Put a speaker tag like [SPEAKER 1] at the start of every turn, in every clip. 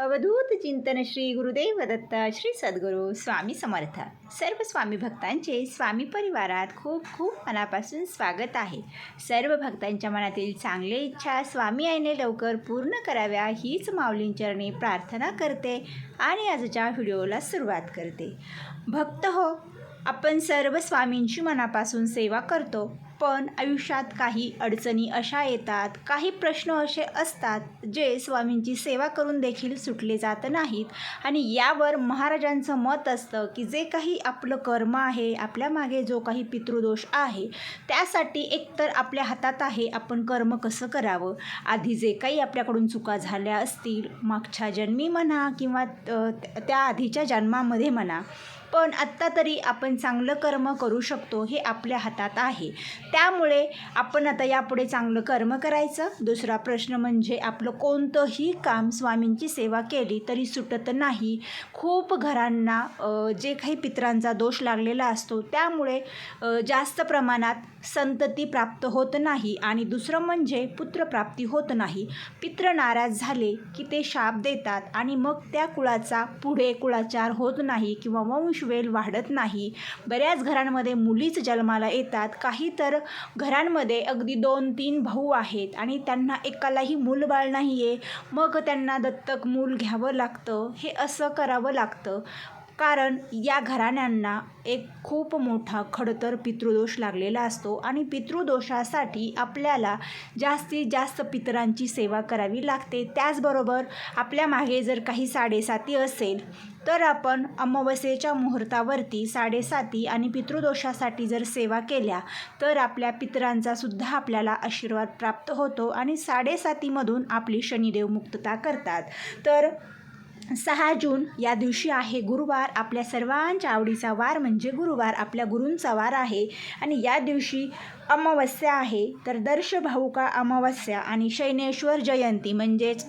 [SPEAKER 1] अवधूत चिंतन श्री गुरुदेव दत्त श्री सद्गुरू स्वामी समर्थ. सर्व स्वामी भक्तांचे स्वामी परिवारात खूप खूप मनापासून स्वागत आहे. सर्व भक्तांच्या मनातील चांगले इच्छा स्वामी आईने लवकर पूर्ण कराव्या हीच माऊलींचरणी प्रार्थना करते आणि आजच्या व्हिडिओला सुरुवात करते. भक्त हो आपण सर्व स्वामींची मनापासून सेवा करतो. पण आयुष्यात काही अडचणी अशा येतात काही प्रश्न असे असतात जे स्वामींची सेवा करून देखील सुटले जात नाहीत. आणि यावर महाराजांचं मत असतं की जे काही आपलं कर्म आहे आपल्या मागे जो काही पितृदोष आहे त्यासाठी एकतर आपल्या हातात आहे आपण कर्म कसं करावं? आधी जे काही आपल्याकडून चुका झाल्या असतील मागच्या जन्मी म्हणा किंवा त्या आधीच्या जन्मामध्ये म्हणा पण आत्ता तरी आपण चांगलं कर्म करू शकतो हे आपल्या हातात आहे. त्यामुळे आपण आता यापुढे चांगलं कर्म करायचं. दुसरा प्रश्न म्हणजे आपलं कोणतंही काम स्वामींची सेवा केली तरी सुटत नाही. खूप घरांना जे काही पित्रांचा दोष लागलेला असतो त्यामुळे जास्त प्रमाणात संतती प्राप्त होत नाही आणि दुसरं म्हणजे पुत्रप्राप्ती होत नाही. पित्र नाराज झाले की ते शाप देतात आणि मग त्या कुळाचा पुढे कुळाचार होत नाही किंवा वंशवेल वाढत नाही. बऱ्याच घरांमध्ये मुलीच जन्माला येतात. काही तर घरांमध्ये अगदी दोन तीन भाऊ आहेत आणि त्यांना एकालाही मूलबाळ नाही आहे मग त्यांना दत्तक मूल घ्यावं लागतं. हे असं करावं लागतं. कारण या घराण्यांना एक खूप मोठा खडतर पितृदोष लागलेला असतो आणि पितृदोषासाठी आपल्याला जास्तीत जास्त पितरांची सेवा करावी लागते. त्याचबरोबर आपल्या मागे जर काही साडेसाती असेल तर आपण अमावस्येच्या मुहूर्तावरती साडेसाती आणि पितृदोषासाठी जर सेवा केल्या तर आपल्या पितरांचा सुद्धा आपल्याला आशीर्वाद प्राप्त होतो आणि साडेसातीमधून आपली शनिदेव मुक्तता करतात. तर सहा जून या दिवशी आहे. गुरुवार आपल्या सर्वांच्या आवडीचा वार म्हणजे गुरुवार. आपल्या गुरूंचा वार आहे. आणि या दिवशी अमावस्या आहे. तर दर्श भाऊका अमावस्या आणि शैनेश्वर जयंती म्हणजेच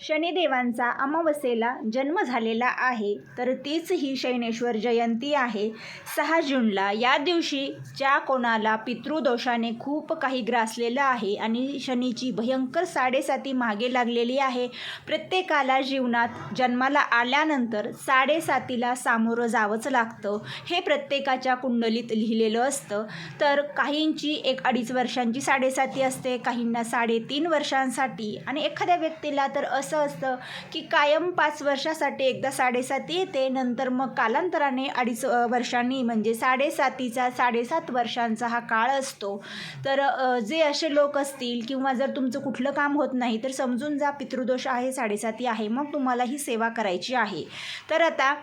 [SPEAKER 1] शनिदेवांचा अमावस्येला जन्म झालेला आहे तर तीच ही शैनेश्वर जयंती आहे. सहा जूनला या दिवशी ज्या कोणाला पितृदोषाने खूप काही ग्रासलेलं आहे आणि शनीची भयंकर साडेसाती मागे लागलेली आहे प्रत्येकाला जीवनात जन्माला आल्यानंतर साडेसातीला सामोरं जावंच लागतं. हे प्रत्येकाच्या कुंडलीत लिहिलेलं असतं. तर काहींची एक अडीच वर्षांची साडेसाती असते काहींना साडेतीन वर्षांसाठी आणि एखाद्या व्यक्तीला तर असं असतं की कायम पाच वर्षासाठी एकदा साडेसाती येते नंतर मग कालांतराने अडीच वर्षांनी म्हणजे साडेसातीचा साडेसात वर्षांचा हा काळ असतो. तर जे असे लोक असतील किंवा जर तुमचं कुठलं काम होत नाही तर समजून जा पितृदोष आहे साडेसाती आहे मग तुम्हाला ही सेवा करायची आहे. तर आता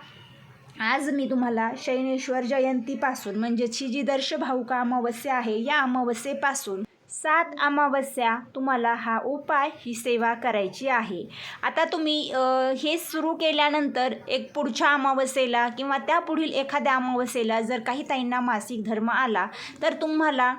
[SPEAKER 1] आज मी तुम्हाला शैनेश्वर जयंतीपासून म्हणजेच ही जी दर्श भाऊका अमावस्या आहे या अमावस्येपासून सात अमावस्या तुम्हाला हा उपाय ही सेवा करायची आहे. आता तुम्ही हे सुरू केल्यानंतर एक पुढच्या अमावस्येला किंवा त्या पुढील एखाद्या अमावस्येला जर काही ताईंना मासिक धर्म आला तर तुम्हाला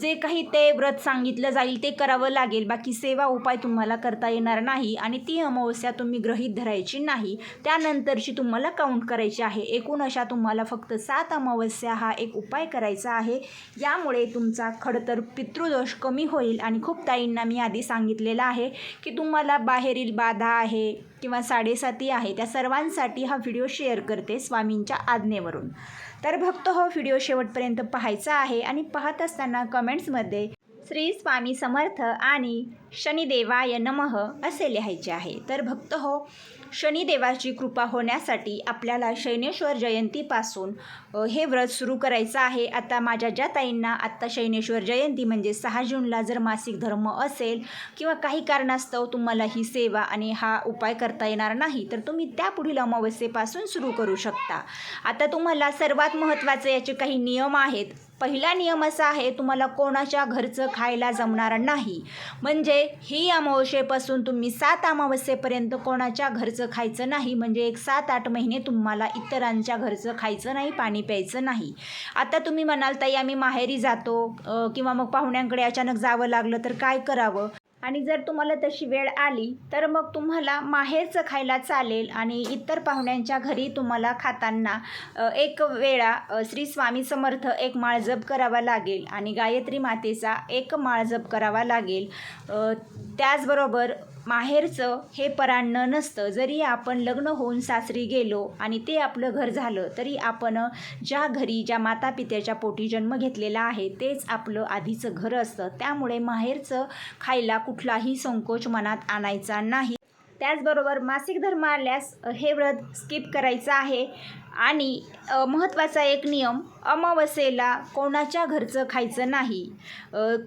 [SPEAKER 1] जे काही ते व्रत सांगितलं जाईल ते करावं लागेल. बाकी सेवा उपाय तुम्हाला करता येणार नाही आणि ती अमावस्या तुम्ही ग्रहीत धरायची नाही. त्यानंतरची तुम्हाला काउंट करायची आहे. एकूण अशा तुम्हाला फक्त सात अमावस्या हा एक उपाय करायचा आहे. यामुळे तुमचा खडतर पितृदोष कमी होईल. आणि खूप ताईंना मी आधी सांगितलेलं आहे की तुम्हाला बाहेरील बाधा आहे किंवा साडेसाती आहे त्या सर्वांसाठी हा व्हिडिओ शेअर करते स्वामींच्या आज्ञेवरून. तर भक्त हो व्हिडिओ शेवटपर्यंत पाहायचा आहे आणि पाहत असताना कमेंट्समध्ये श्री स्वामी समर्थ आणि शनिदेवाय नमः असे लिहायचे आहे. तर भक्त हो शनिदेवाची कृपा होण्यासाठी आपल्याला शैनेश्वर जयंतीपासून हे व्रत सुरू करायचं आहे. आता माझ्या ज्या ताईंना आत्ता शैनेश्वर जयंती म्हणजे सहा जूनला जर मासिक धर्म असेल किंवा काही कारणास्तव तुम्हाला ही सेवा आणि हा उपाय करता येणार नाही तर तुम्ही त्या पुढील अमावस्येपासून सुरू करू शकता. आता तुम्हाला सर्वात महत्त्वाचे याचे काही नियम आहेत. पहिला नियम असा आहे तुम्हाला कोणाच्या घरचं खायला जमणार नाही. म्हणजे ही अमावस्येपासून तुम्ही सात अमावस्येपर्यंत कोणाच्या घरचं खायचं नाही म्हणजे एक सात आठ महिने तुम्हाला इतरांच्या घरचं खायचं नाही पाणी प्यायचं नाही. आता तुम्ही म्हणाल ताई आम्ही माहेरी जातो किंवा मग पाहुण्यांकडे अचानक जावं लागलं तर काय करावं? आणि जर तुम्हाला तशी वेळ आली तर मग तुम्हाला माहेरचं खायला चालेल आणि इतर पाहुण्यांच्या घरी तुम्हाला खाताना एक वेळा श्री स्वामी समर्थ एक माळ जप करावा लागेल आणि गायत्री मातेचा एक माळ जप करावा लागेल. त्याचबरोबर माहेरचं हे परान्न नसतं. जरी आपण लग्न होऊन सासरी गेलो आणि ते आपलं घर झालं तरी आपण ज्या घरी ज्या माता पित्याच्या पोटी जन्म घेतलेला आहे तेच आपलं आधीचं घर असतं. त्यामुळे माहेरचं खायला कुठलाही संकोच मनात आणायचा नाही. त्याचबरोबर मासिक धर्म आल्यास हे व्रत स्किप करायचं आहे. आणि महत्त्वाचा एक नियम अमावस्येला कोणाच्या घरचं खायचं नाही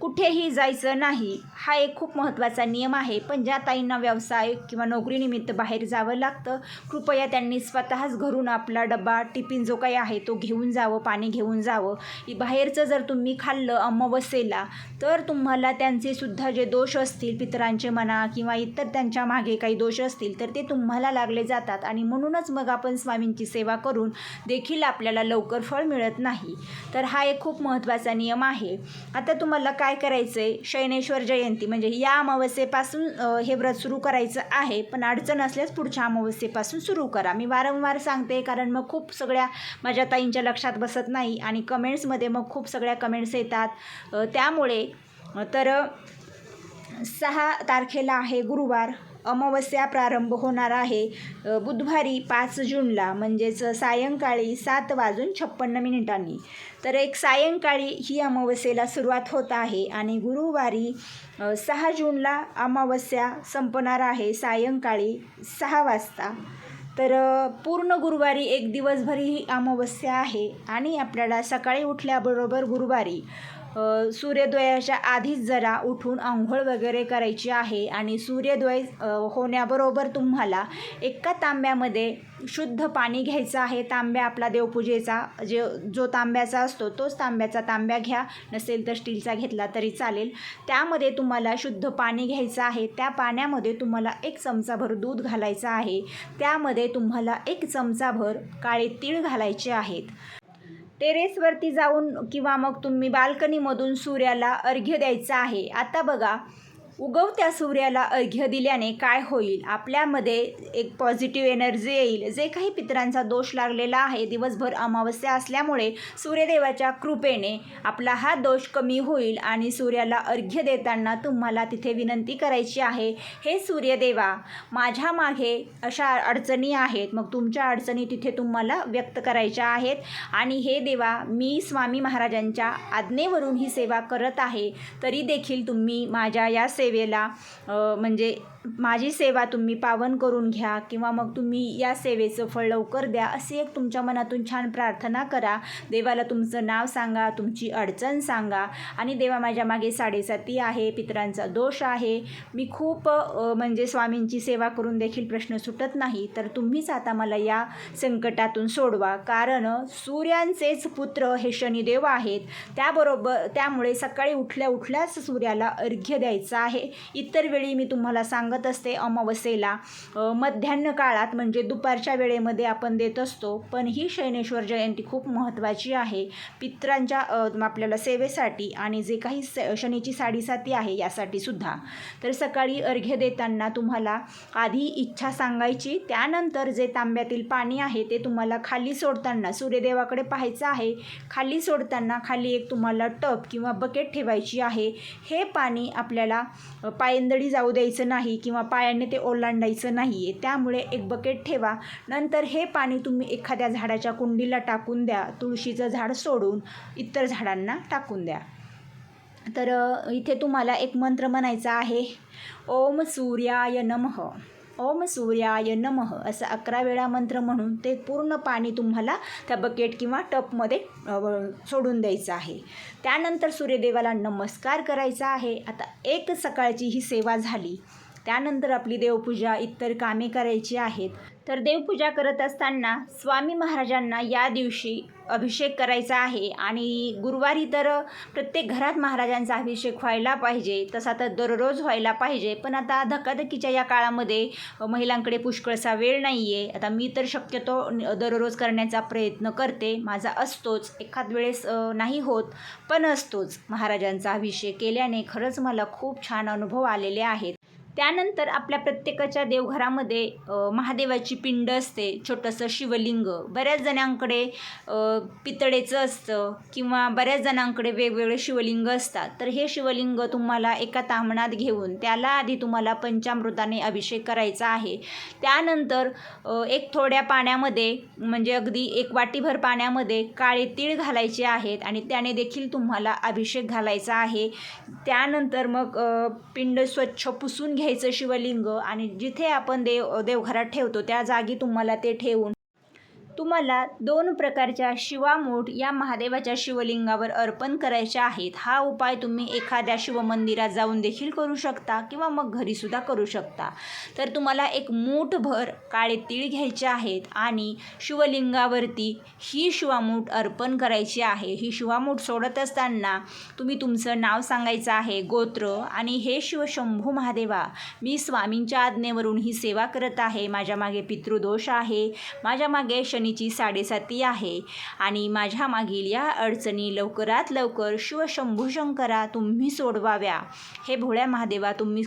[SPEAKER 1] कुठेही जायचं नाही हा एक खूप महत्त्वाचा नियम आहे. पण ज्या ताईंना व्यवसाय किंवा नोकरीनिमित्त बाहेर जावं लागतं. कृपया त्यांनी स्वतःच घरून आपला डबा टिफिन जो काही आहे तो घेऊन जावं पाणी घेऊन जावं. बाहेरचं जर तुम्ही खाल्लं अमावस्येला तर तुम्हाला त्यांचे सुद्धा जे दोष असतील पितरांचे म्हणा किंवा इतर त्यांच्या मागे काही दोष असतील तर ते तुम्हाला लागले जातात. आणि म्हणूनच मग आपण स्वामींची सेवा करून देखील आपल्याला लवकर फळ मिळत नाही. तर हा एक खूप महत्त्वाचा नियम आहे. आता तुम्हाला काय करायचं आहे शयनेश्वर जयंती म्हणजे या अमावस्येपासून हे व्रत सुरू करायचं आहे. पण अडचण असल्यास पुढच्या अमावस्येपासून सुरू करा. मी वारंवार सांगते कारण मग खूप सगळ्या माझ्या ताईंच्या लक्षात बसत नाही आणि कमेंट्समध्ये मग खूप सगळ्या कमेंट्स येतात. त्यामुळे तर सहा तारखेला आहे गुरुवार. अमावस्या प्रारंभ होणार आहे. बुधवारी पाच जूनला म्हणजेच सायंकाळी सात वाजून छप्पन्न मिनिटांनी. तर एक सायंकाळी ही अमावस्येला सुरुवात होत आहे आणि गुरुवारी सहा जूनला अमावस्या संपणार आहे सायंकाळी सहा वाजता. तर पूर्ण गुरुवारी एक दिवसभर ही अमावस्या आहे आणि आपल्याला सकाळी उठल्याबरोबर गुरुवारी सूर्योदयाच्या आधीच जरा उठून आंघोळ वगैरे करायची आहे आणि सूर्योदय होण्याबरोबर तुम्हाला एका तांब्यामध्ये शुद्ध पाणी घ्यायचं आहे. तांब्या आपला देवपूजेचा जे जो तांब्याचा असतो तोच तांब्याचा तांब्या घ्या. नसेल तर स्टीलचा घेतला तरी चालेल. त्यामध्ये तुम्हाला शुद्ध पाणी घ्यायचं आहे. त्या पाण्यामध्ये तुम्हाला एक चमचाभर दूध घालायचं आहे. त्यामध्ये तुम्हाला एक चमचाभर काळे तीळ घालायचे आहेत. टेरेसवरती जाऊन किंवा मग तुम्ही बाल्कनीमधून सूर्याला अर्घ्य द्यायचं आहे. आता बघा उगवत्या सूर्याला अर्घ्य दिल्याने काय होईल? आपल्यामध्ये एक पॉझिटिव्ह एनर्जी येईल. जे काही पितरांचा दोष लागलेला आहे दिवसभर अमावस्या असल्यामुळे सूर्यदेवाच्या कृपेने आपला हा दोष कमी होईल आणि सूर्याला अर्घ्य देताना तुम्हाला तिथे विनंती करायची आहे हे सूर्यदेवा माझ्या मागे अशा अडचणी आहेत. मग तुमच्या अडचणी तिथे तुम्हाला व्यक्त करायच्या आहेत. आणि हे देवा मी स्वामी महाराजांच्या आज्ञेवरून ही सेवा करत आहे. तरी देखील तुम्ही माझ्या या सेवेला म्हणजे माझी सेवा तुम्ही पावन करून घ्या किंवा मग तुम्ही या सेवेचं फळ लवकर द्या अशी एक तुमच्या मनातून छान प्रार्थना करा. देवाला तुमचं नाव सांगा तुमची अडचण सांगा आणि देवा माझ्या मागे साडेसाती आहे पितरांचा दोष आहे. मी खूप म्हणजे स्वामींची सेवा करून देखील प्रश्न सुटत नाही तर तुम्हीच आता मला या संकटातून सोडवा. कारण सूर्यांचेच पुत्र हे शनिदेव आहेत. त्याबरोबर त्यामुळे सकाळी उठल्या उठल्याच सूर्याला अर्घ्य द्यायचं आहे. इतर वेळी मी तुम्हाला सांगत असते अमावस्येला. मध्यान्ह काळात म्हणजे दुपारच्या वेळेमध्ये आपण देत असतो. पण ही शैनेश्वर जयंती खूप महत्त्वाची आहे. पित्रांच्या आपल्याला सेवेसाठी आणि जे काही स शनीची साडेसाती आहे यासाठी सुद्धा. तर सकाळी अर्घ्य देताना तुम्हाला आधी इच्छा सांगायची. त्यानंतर जे तांब्यातील पाणी आहे ते तुम्हाला खाली सोडताना सूर्यदेवाकडे पाहायचं आहे. खाली सोडताना खाली एक तुम्हाला टप किंवा बकेट ठेवायची आहे. हे पाणी आपल्याला पायंदळी जाऊ द्यायचं नाही. किंवा पायाने ते ओलांडायचं नाही आहे त्यामुळे एक बकेट ठेवा. नंतर हे पाणी तुम्ही एखाद्या झाडाच्या कुंडीला टाकून द्या. तुळशीचं झाड सोडून इतर झाडांना टाकून द्या. तर इथे तुम्हाला एक मंत्र म्हणायचा आहे. ओम सूर्याय नमः. ओम सूर्याय नमः असं अकरा वेळा मंत्र म्हणून ते पूर्ण पाणी तुम्हाला त्या बकेट किंवा टपमध्ये सोडून द्यायचं आहे. त्यानंतर सूर्यदेवाला नमस्कार करायचा आहे. आता एक सकाळची ही सेवा झाली. त्यानंतर आपली देवपूजा इतर कामे करायची आहेत. तर देवपूजा करत असताना स्वामी महाराजांना या दिवशी अभिषेक करायचा आहे आणि गुरुवारी तर प्रत्येक घरात महाराजांचा अभिषेक व्हायला पाहिजे तसा तर दररोज व्हायला पाहिजे. पण आता धकाधकीच्या या काळामध्ये महिलांकडे पुष्कळसा वेळ नाही आहे आता मी तर शक्यतो दररोज करण्याचा प्रयत्न करते. माझा असतोच. एखाद वेळेस नाही होत पण असतोच. महाराजांचा अभिषेक केल्याने खरंच मला खूप छान अनुभव आलेले आहेत. त्यानंतर आपल्या प्रत्येकाच्या देवघरामध्ये महादेवाची पिंड असते छोटंसं शिवलिंग. बऱ्याच जणांकडे पितळेचं असतं किंवा बऱ्याच जणांकडे वेगवेगळे शिवलिंग असतात. तर हे शिवलिंग तुम्हाला एका तामणात घेऊन त्याला आधी तुम्हाला पंचामृताने अभिषेक करायचा आहे. त्यानंतर एक थोड्या पाण्यामध्ये म्हणजे अगदी एक वाटीभर पाण्यामध्ये काळे तीळ घालायचे आहेत आणि त्याने देखील तुम्हाला अभिषेक घालायचा आहे. त्यानंतर मग पिंड स्वच्छ पुसून घ्यायचं शिवलिंग आणि जिथे आपण देव देवघरात ठेवतो त्या जागी तुम्हाला ते ठेवून तुम्हाला दोन प्रकारच्या शिवामूठ या महादेवाच्या शिवलिंगावर अर्पण करायच्या आहेत. हा उपाय तुम्ही एखाद्या शिवमंदिरात जाऊन देखील करू शकता किंवा मग घरीसुद्धा करू शकता. तर तुम्हाला एक मूठभर काळे तीळ घ्यायचे आहेत आणि शिवलिंगावरती ही शिवामूठ अर्पण करायची आहे. ही शिवामूठ सोडत असताना तुम्ही तुमचं नाव सांगायचं आहे गोत्र आणि हे शिवशंभू महादेवा. मी स्वामींच्या आज्ञेवरून ही सेवा करत आहे. माझ्या मागे पितृदोष आहे. माझ्या मागे अडचणीची साडेसाती आहे. आणि माझ्या मागील या अडचणी लवकरात लवकर शिवशंभू शंकरा तुम्ही सोडवाव्या. हे भोळ्या महादेवा तुम्ही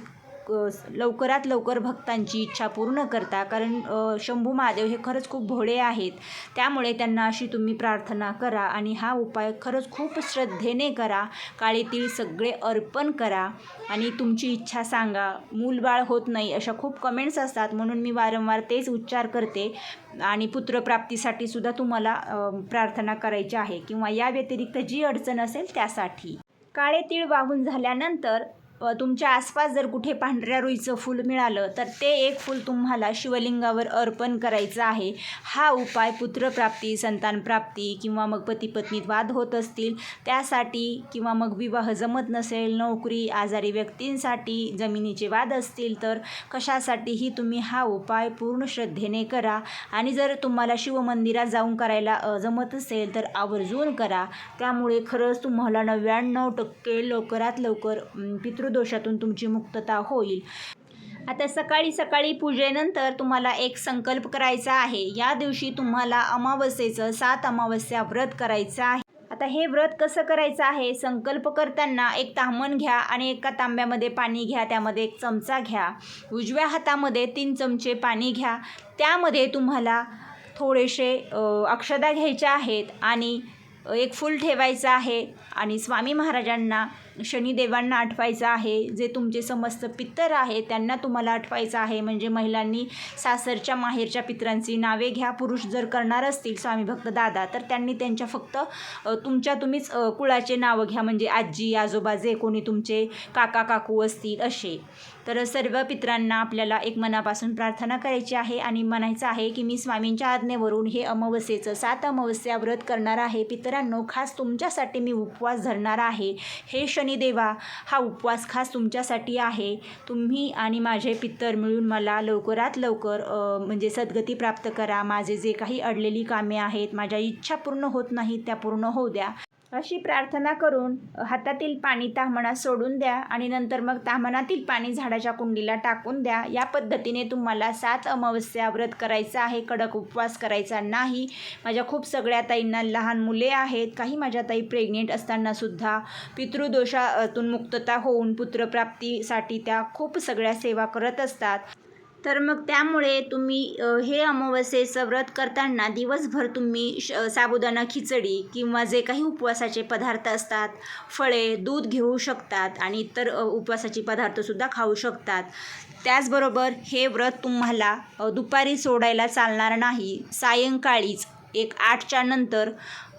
[SPEAKER 1] लवकरात लवकर भक्तांची इच्छा पूर्ण करता कारण शंभू महादेव हे खरंच खूप भोळे आहेत. त्यामुळे त्यांना अशी तुम्ही प्रार्थना करा आणि हा उपाय खरंच खूप श्रद्धेने करा. काळे तीळ सगळे अर्पण करा आणि तुमची इच्छा सांगा. मूलबाळ होत नाही अशा खूप कमेंट्स असतात म्हणून मी वारंवार तेच उच्चार करते. आणि पुत्रप्राप्तीसाठी सुद्धा तुम्हाला प्रार्थना करायची आहे किंवा या व्यतिरिक्त जी अडचण असेल त्यासाठी. काळे तीळ वाहून झाल्यानंतर तुमच्या आसपास जर कुठे पांढऱ्या रुईचं फूल मिळालं तर ते एक फूल तुम्हाला शिवलिंगावर अर्पण करायचं आहे. हा उपाय पुत्रप्राप्ती संतानप्राप्ती किंवा मग पतीपत्नीत वाद होत असतील त्यासाठी किंवा मग विवाह जमत नसेल नोकरी आजारी व्यक्तींसाठी जमिनीचे वाद असतील तर कशासाठीही तुम्ही हा उपाय पूर्ण श्रद्धेने करा. आणि जर तुम्हाला शिवमंदिरात जाऊन करायला जमत असेल तर आवर्जून करा. त्यामुळे खरंच तुम्हाला नव्याण्णव टक्के लवकरात लवकर पितृ दोषातून तुमची मुक्तता होईल. आता सकाळी सकाळी पूजेनंतर तुम्हाला एक संकल्प करायचा आहे. या दिवशी तुम्हाला अमावस्येचं सात अमावस्या व्रत करायचं आहे. आता हे व्रत कसं करायचं आहे? संकल्प करताना एक तांमण घ्या आणि एका तांब्यामध्ये पाणी घ्या. त्यामध्ये एक चमचा घ्या. उजव्या हातामध्ये तीन चमचे पाणी घ्या. त्यामध्ये तुम्हाला थोडेसे अक्षदा घ्यायच्या आहेत आणि एक फूल ठेवायचं आहे आणि स्वामी महाराजांना शनिदेवांना आठवायचं आहे जे तुमचे समस्त पितर आहेत त्यांना तुम्हाला आठवायचं आहे. म्हणजे महिलांनी सासरच्या माहेरच्या पितरांची नावे घ्या पुरुष जर करणार असतील स्वामी भक्त दादा तर त्यांनी त्यांच्या फक्त तुमच्या तुम्हीच कुळाचे नावं घ्या. म्हणजे आजी आजोबा जे कोणी तुमचे काका काकू असतील असे. तर सर्व पितरांना आपल्याला एक मनापासून प्रार्थना करायची आहे आणि म्हणायचं आहे की मी स्वामींच्या आज्ञेवरून हे अमावस्येचं सात अमावस्या व्रत करणार आहे. पितरांनो खास तुमच्यासाठी मी उपवास धरणार आहे. हे शनिदेवा हा उपवास खास तुमच्यासाठी आहे. तुम्ही आणि माझे पित्तर मिळून मला लवकरात लवकर म्हणजे सद्गती प्राप्त करा. माझे जे काही अडलेली कामे आहेत माझ्या इच्छा पूर्ण होत नाहीत त्या पूर्ण होऊ द्या. अशी प्रार्थना करून हातातील पाणी ताम्हणात सोडून द्या आणि नंतर मग ताम्हणातील पाणी झाडाच्या कुंडीला टाकून द्या. या पद्धतीने तुम्हाला सात अमावस्या व्रत करायचं आहे कडक उपवास करायचा नाही. माझ्या खूप सगळ्या ताईंना लहान मुले आहेत. काही माझ्या ताई प्रेग्नेंट असतानासुद्धा पितृदोषातून मुक्तता होऊन पुत्रप्राप्तीसाठी त्या खूप सगळ्या सेवा करत असतात. तर मग त्यामुळे तुम्ही हे अमावस्येचं व्रत करताना दिवसभर तुम्ही श साबुदाणा खिचडी किंवा जे काही उपवासाचे पदार्थ असतात फळे दूध घेऊ शकतात आणि इतर उपवासाचे पदार्थसुद्धा खाऊ शकतात. त्याचबरोबर हे व्रत तुम्हाला दुपारी सोडायला चालणार नाही. सायंकाळीच एक आठच्या नंतर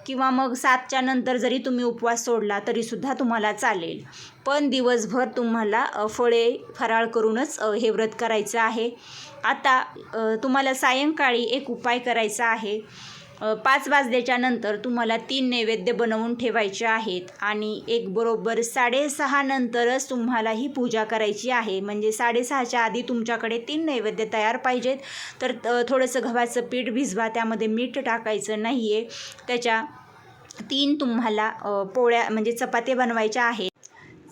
[SPEAKER 1] किंवा मग सातच्या नंतर जरी तुम्ही उपवास सोडला तरीसुद्धा तुम्हाला चालेल. पण दिवसभर तुम्हाला फळे फराळ करूनच हे व्रत करायचं आहे. आता तुम्हाला सायंकाळी एक उपाय करायचा आहे. पाच वाजल्याच्या नंतर तुम्हाला तीन नैवेद्य बनवून ठेवायचे आहेत आणि एक बरोबर साडेसहा नंतरच तुम्हाला ही पूजा करायची आहे. म्हणजे साडेसहाच्या आधी तुमच्याकडे तीन नैवेद्य तयार पाहिजेत. तर थोडंसं गव्हाचं पीठ भिजवा त्यामध्ये मीठ टाकायचं नाही आहे त्याच्या तीन तुम्हाला पोळ्या म्हणजे चपात्या बनवायच्या आहेत.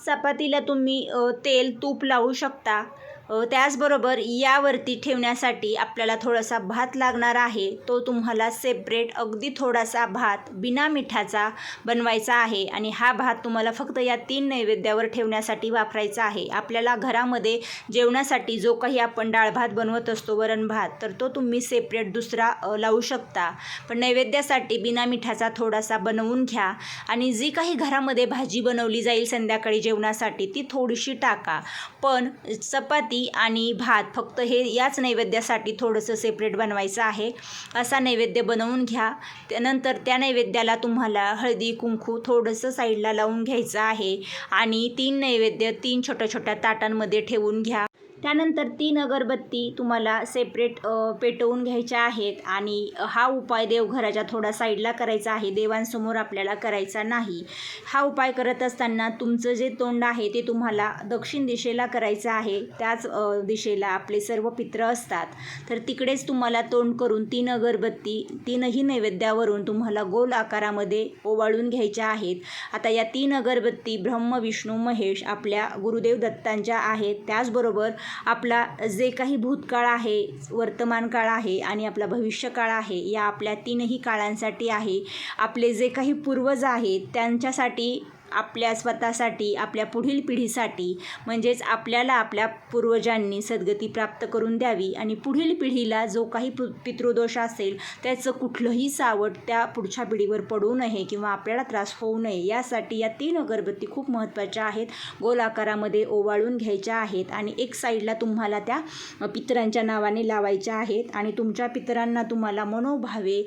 [SPEAKER 1] चपातीला तुम्ही तेल तूप लावू शकता. त्याचबरोबर यावरती ठेवण्यासाठी आपल्याला थोडासा भात लागणार आहे. तो तुम्हाला सेपरेट अगदी थोडासा भात बिना मिठाचा बनवायचा आहे. आणि हा भात तुम्हाला फक्त या तीन नैवेद्यावर ठेवण्यासाठी वापरायचा आहे. आपल्याला घरामध्ये जेवणासाठी जो काही आपण डाळ भात बनवत असतो वरण भात तर तो तुम्ही सेपरेट दुसरा लावू शकता. पण नैवेद्यासाठी बिना मिठाचा थोडासा बनवून घ्या. आणि जी काही घरामध्ये भाजी बनवली जाईल संध्याकाळी जेवणासाठी ती थोडीशी टाका. पण चपाती आणि भात. फक्त हे याच नैवेद्यासाठी थोडंसं सेपरेट बनवायचं आहे. असा नैवेद्य बनवून घ्या. त्यानंतर त्या नैवेद्याला तुम्हाला हळदी कुंकू थोडंसं साईडला लावून घ्यायचं आहे. आणि तीन नैवेद्य तीन छोट्या छोट्या ताटांमध्ये ठेवून घ्या. त्यानंतर तीन अगरबत्ती तुम्हाला सेपरेट पेटवून घ्यायच्या आहेत आणि हा उपाय देवघराच्या थोडा साईडला करायचा आहे. देवांसमोर आपल्याला करायचा नाही. हा उपाय करत असताना तुमचं जे तोंड आहे ते तुम्हाला दक्षिण दिशेला करायचं आहे. त्याच दिशेला आपले सर्व पित्र असतात. तर तिकडेच तुम्हाला तोंड करून तीन अगरबत्ती तीनही नैवेद्यावरून तुम्हाला गोल आकारामध्ये ओवाळून घ्यायच्या आहेत. आता या तीन अगरबत्ती ब्रह्म विष्णू महेश आपल्या गुरुदेव दत्तांच्या आहेत. त्याचबरोबर आपला जे काही भूतकाळ आहे वर्तमान काळ आहे आणि आपला भविष्यकाळ आहे या आपल्या तीनही काळांसाठी आहे. आपले जे काही पूर्वज आहेत त्यांच्यासाठी आपल्या स्वतःसाठी आपल्या पुढील पिढीसाठी म्हणजेच आपल्याला आपल्या पूर्वजांनी सद्गती प्राप्त करून द्यावी आणि पुढील पिढीला जो काही पितृदोष असेल त्याचं कुठलंही सावट त्या पुढच्या पिढीवर पडू नये किंवा आपल्याला त्रास होऊ नये यासाठी या तीन अगरबत्ती खूप महत्त्वाच्या आहेत. गोल आकारामध्ये ओवाळून घ्यायच्या आहेत आणि एक साईडला तुम्हाला त्या पितरांच्या नावाने लावायच्या आहेत आणि तुमच्या पितरांना तुम्हाला मनोभावे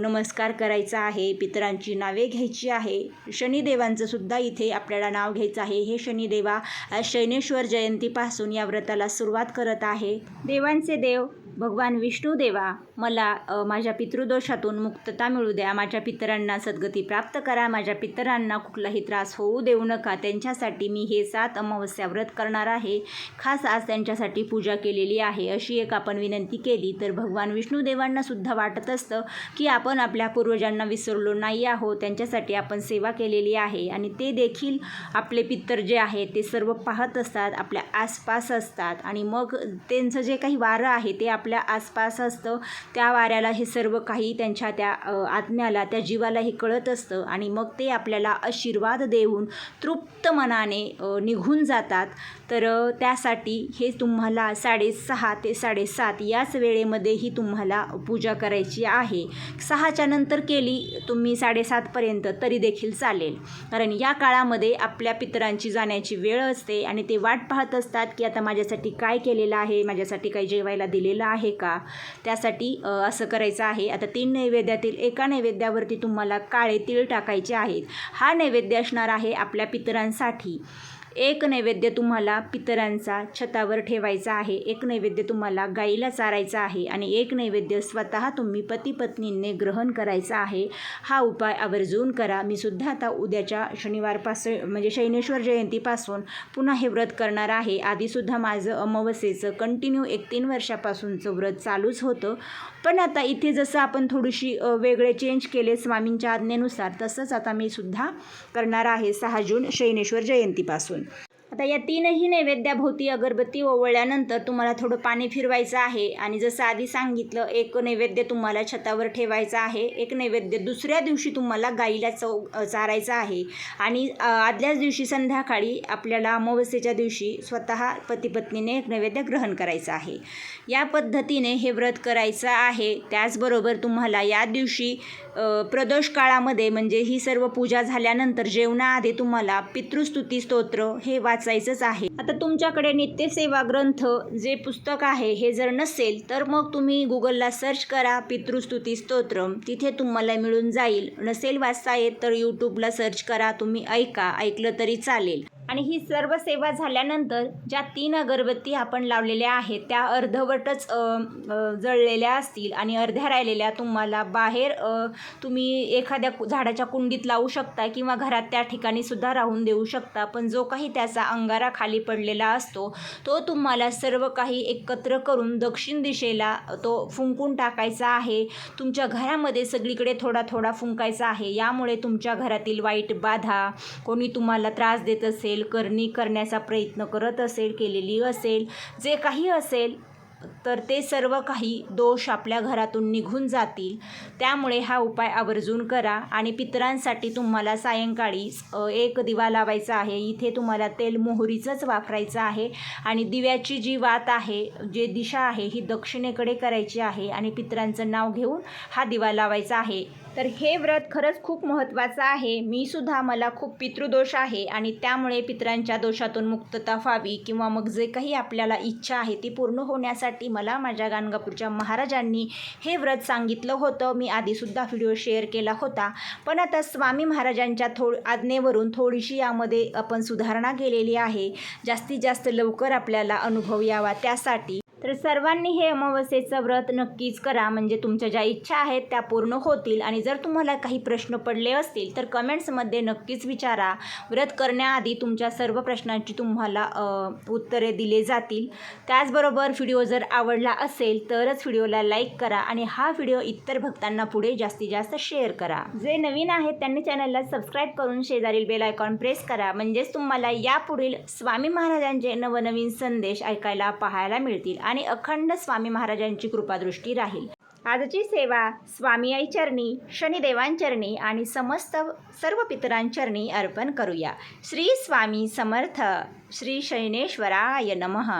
[SPEAKER 1] नमस्कार करायचा आहे पितरांची नावे घ्यायची आहे. शनिदेवांचं सुद्धा इथे आपल्याला नाव घ्यायचं आहे. हे शनिदेवा शैनेश्वर जयंतीपासून या व्रताला सुरुवात करत आहे. देवांचे देव भगवान विष्णुदेवा मला माझ्या पितृदोषातून मुक्तता मिळू द्या. माझ्या पितरांना सद्गती प्राप्त करा. माझ्या पितरांना कुठलाही त्रास होऊ देऊ नका. त्यांच्यासाठी मी हे सात अमावस्या व्रत करणार आहे. खास आज त्यांच्यासाठी पूजा केलेली आहे. अशी एक आपण विनंती केली तर भगवान विष्णुदेवांना सुद्धा वाटत असतं की आपण आपल्या पूर्वजांना विसरलो नाही आहोत. त्यांच्यासाठी आपण सेवा केलेली आहे आणि ते देखील आपले पित्तर जे आहेत ते सर्व पाहत असतात आपल्या आसपास असतात आणि मग त्यांचं जे काही वारं आहे ते आपल्या आसपास असतं. त्या वाऱ्याला हे सर्व काही त्यांच्या त्या आत्म्याला त्या जीवाला हे कळत असतं आणि मग ते आपल्याला आशीर्वाद देऊन तृप्त मनाने निघून जातात. तर त्यासाठी हे तुम्हाला साडेसहा ते साडेसात याच वेळेमध्येही तुम्हाला पूजा करायची आहे. सहाच्या नंतर केली तुम्ही साडेसातपर्यंत तरी देखील चालेल. कारण या काळामध्ये आपल्या पितरांची जाण्याची वेळ असते आणि ते वाट पाहत असतात की आता माझ्यासाठी काय केलेलं आहे माझ्यासाठी काही जेवायला दिलेलं आहे का? त्यासाठी असं करायचं आहे. आता तीन नैवेद्यातील एका नैवेद्यावरती तुम्हाला काळे तीळ टाकायचे आहेत. हा नैवेद्य असणार आहे आपल्या पितरांसाठी. एक नैवेद्य तुम्हाला पितरांचा छतावर ठेवायचा आहे. एक नैवेद्य तुम्हाला गाईला चारायचा आहे आणि एक नैवेद्य स्वतः तुम्ही पती पत्नींनी ग्रहण करायचा आहे. हा उपाय आवर्जून करा. मी सुद्धा आता उद्याच्या शनिवारपासून म्हणजे शैनेश्वर जयंतीपासून पुन्हा हे व्रत करणार आहे. आधीसुद्धा माझं अमावस्येचं कंटिन्यू एक तीन वर्षापासूनचं व्रत चालूच होतं. पण आता इथे जसं आपण थोडीशी वेगळे चेंज केले स्वामींच्या आज्ञेनुसार तसंच आता मी सुद्धा करणार आहे सहा जून शैनेश्वर जयंतीपासून. आता या तीनही नैवेद्याभोवती अगरबत्ती ओवळल्यानंतर तुम्हाला थोडं पाणी फिरवायचं आहे. आणि जसं आधी सांगितलं एक नैवेद्य तुम्हाला छतावर ठेवायचं आहे. एक नैवेद्य दुसऱ्या दिवशी तुम्हाला गाईला चौ चारायचं आहे. आणि आदल्याच दिवशी संध्याकाळी आपल्याला अमावस्येच्या दिवशी स्वतः पतीपत्नीने एक नैवेद्य ग्रहण करायचं आहे. या पद्धतीने हे व्रत करायचं आहे. त्याचबरोबर तुम्हाला या दिवशी प्रदोष काळामध्ये म्हणजे ही सर्व पूजा झाल्यानंतर जेवणाआधी तुम्हाला पितृस्तुती स्तोत्र हे वाच वाचायचंच आहे. आता तुमच्याकडे नित्यसेवा ग्रंथ जे पुस्तक आहे हे जर नसेल तर मग तुम्ही गुगलला सर्च करा पितृस्तुती स्तोत्र तिथे तुम्हाला मिळून जाईल. नसेल वाचता येत तर यूट्यूबला सर्च करा. तुम्ही ऐका ऐकलं तरी चालेल. आणि ही सर्व सेवा झाल्यानंतर ज्या तीन अगरबत्ती आपण लावलेल्या आहेत त्या अर्धवटच जळलेल्या असतील आणि अर्ध्या राहिलेल्या तुम्हाला बाहेर तुम्ही एखाद्या कु- झाडाच्या कुंडीत लावू शकता किंवा घरात त्या ठिकाणी सुद्धा राहून देऊ शकता. पण जो काही त्याचा अंगारा खाली पडलेला असतो तो तुम्हाला सर्व काही एकत्र करून दक्षिण दिशेला तो फुंकून टाकायचा आहे. तुमच्या घरामध्ये सगळीकडे थोडा थोडा फुंकायचा आहे. यामुळे तुमच्या घरातील वाईट बाधा कोणी तुम्हाला त्रास देत असेल करणी करण्याचा प्रयत्न करत असेल केलेली असेल जे काही असेल तर ते सर्व काही दोष आपल्या घरातून निघून जातील. त्यामुळे हा उपाय आवर्जून करा आणि पितरांसाठी तुम्हाला सायंकाळी एक दिवा लावायचा आहे. इथे तुम्हाला तेल मोहरीचंच वापरायचं आहे आणि दिव्याची जी वात आहे जे दिशा आहे ही दक्षिणेकडे करायची आहे आणि पितरांचं नाव घेऊन हा दिवा लावायचा आहे. तर हे व्रत खरंच खूप महत्त्वाचं आहे. मी सुद्धा मला खूप पितृदोष आहे आणि त्यामुळे पितरांच्या दोषातून मुक्तता व्हावी किंवा मग जे काही आपल्याला इच्छा आहे ती पूर्ण होण्यासाठी मला माझ्या गाणगापूरच्या महाराजांनी हे व्रत सांगितलं होतं. मी आधीसुद्धा व्हिडिओ शेअर केला होता. पण आता स्वामी महाराजांच्या थो आज्ञेवरून थोडीशी यामध्ये आपण सुधारणा केलेली आहे. जास्तीत जास्त लवकर आपल्याला अनुभव यावा त्यासाठी तर सर्वांनी हे अमावस्येचं व्रत नक्कीच करा. म्हणजे तुमच्या ज्या इच्छा आहेत त्या पूर्ण होतील. आणि जर तुम्हाला काही प्रश्न पडले असतील तर कमेंट्समध्ये नक्कीच विचारा. व्रत करण्याआधी तुमच्या सर्व प्रश्नांची तुम्हाला उत्तरे दिले जातील. त्याचबरोबर व्हिडिओ जर आवडला असेल तरच व्हिडिओला लाईक करा आणि हा व्हिडिओ इतर भक्तांना पुढे जास्तीत जास्त शेअर करा. जे नवीन आहेत त्यांनी चॅनलला सबस्क्राईब करून शेजारील बेल आयकॉन प्रेस करा. म्हणजेच तुम्हाला यापुढील स्वामी महाराजांचे नवनवीन संदेश ऐकायला पाहायला मिळतील. आणि अखंड स्वामी महाराजांची कृपादृष्टी राहील. आजची सेवा स्वामी आई चरणी शनिदेवांचरणी आणि समस्त सर्व पितरांचरणी अर्पण करूया. श्री स्वामी समर्थ श्री शैनेश्वराय नमः.